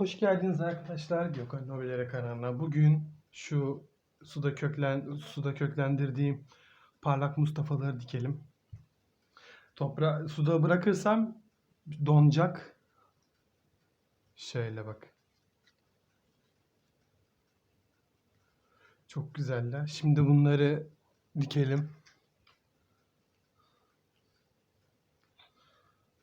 Hoş geldiniz arkadaşlar Gökhan Nobilere kanalına. Bugün şu suda köklen suda köklendirdiğim parlak Mustafa'ları dikelim. Toprağı suda bırakırsam donacak. Şöyle bak. Çok güzeller. Şimdi bunları dikelim.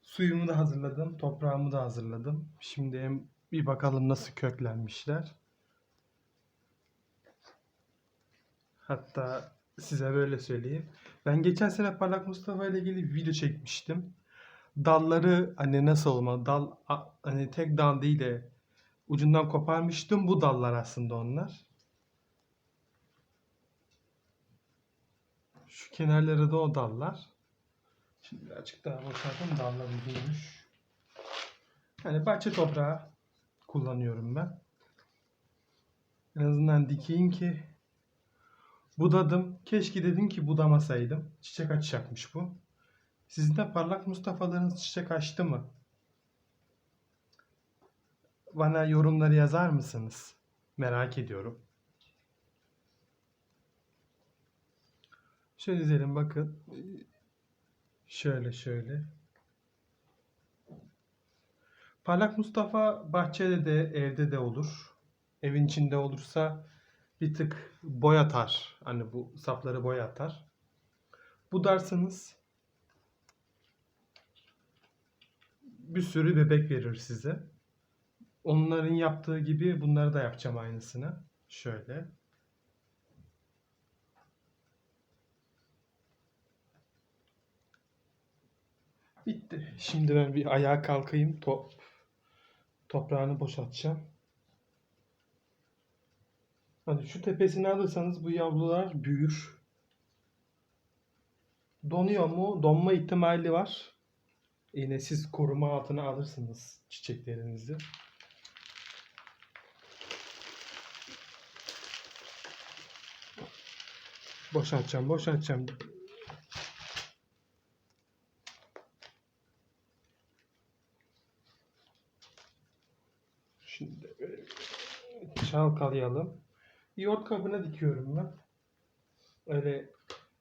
Suyumu da hazırladım, toprağımı da hazırladım. Şimdi hem bir bakalım nasıl köklenmişler. Hatta size böyle söyleyeyim. Ben geçen sene Parlak Mustafa ile ilgili bir video çekmiştim. Dalları hani nasıl olmalı? Dal hani tek dal değil de ucundan koparmıştım. Bu dallar aslında onlar. Şu kenarları da o dallar. Şimdi birazcık daha boşaltalım. Dallar uzunmuş. Yani bahçe toprağı kullanıyorum ben. En azından dikeyim ki budadım. Keşke dedim ki budamasaydım. Çiçek açacakmış bu. Sizin de parlak Mustafa'larınız çiçek açtı mı? Bana yorumları yazar mısınız? Merak ediyorum. Şöyle dizelim bakın. Şöyle şöyle. Parlak Mustafa bahçede de evde de olur. Evin içinde olursa bir tık boy atar. Hani bu sapları boy atar. Budarsanız bir sürü bebek verir size. Onların yaptığı gibi bunları da yapacağım aynısını. Şöyle. Bitti. Şimdi ben bir ayağa kalkayım. Top toprağını boşaltacağım. Hadi şu tepesini alırsanız bu yavrular büyür. Donuyor mu? Donma ihtimali var. Yine siz koruma altına alırsınız çiçeklerinizi. Boşaltacağım, boşaltacağım. Şimdi böyle çalkalayalım. Yoğurt kabına dikiyorum ben. Öyle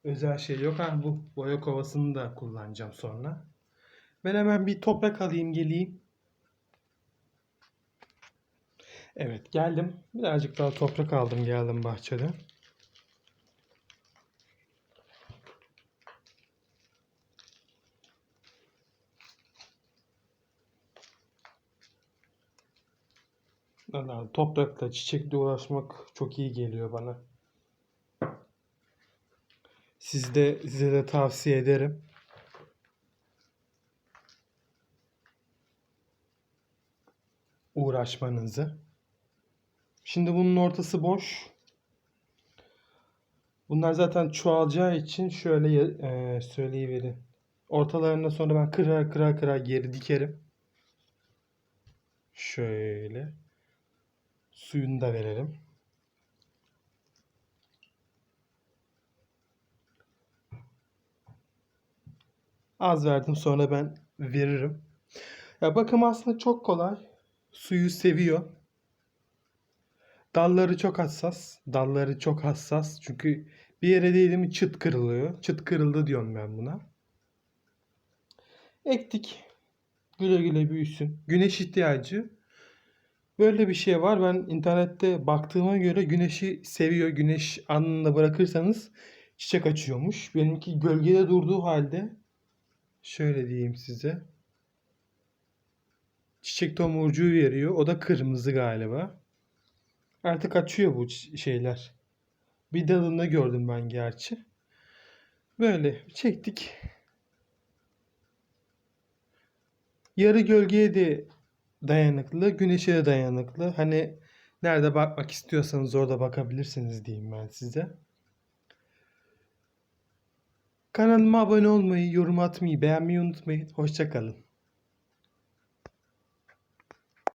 özel şey yok. Ha, bu boya kovasını da kullanacağım sonra. Ben hemen bir toprak alayım geleyim. Evet geldim. Birazcık daha toprak aldım geldim bahçeden. Vallahi toprakla çiçekle uğraşmak çok iyi geliyor bana. Siz de size de tavsiye ederim. Uğraşmanızı. Şimdi bunun ortası boş. Bunlar zaten çoğalacağı için şöyle e, söyleyiverin. Ortalarında sonra ben kırar kırar kırar geri dikerim. Şöyle. Suyunu da verelim. Az verdim sonra ben veririm. Ya bakım aslında çok kolay. Suyu seviyor. Dalları çok hassas. Dalları çok hassas. Çünkü bir yere değdi mi çıt kırılıyor. Çıt kırıldı diyorum ben buna. Ektik. Güle güle büyüsün. Güneş ihtiyacı. Böyle bir şey var. Ben internette baktığıma göre güneşi seviyor. Güneş anında bırakırsanız çiçek açıyormuş. Benimki gölgede durduğu halde şöyle diyeyim size. Çiçek tomurcuğu veriyor. O da kırmızı galiba. Artık açıyor bu şeyler. Bir dalında gördüm ben gerçi. Böyle çektik. Yarı gölgeye de dayanıklı, güneşe de dayanıklı. Hani nerede bakmak istiyorsanız orada bakabilirsiniz diyeyim ben size. Kanalıma abone olmayı, yorum atmayı, beğenmeyi unutmayın. Hoşça kalın.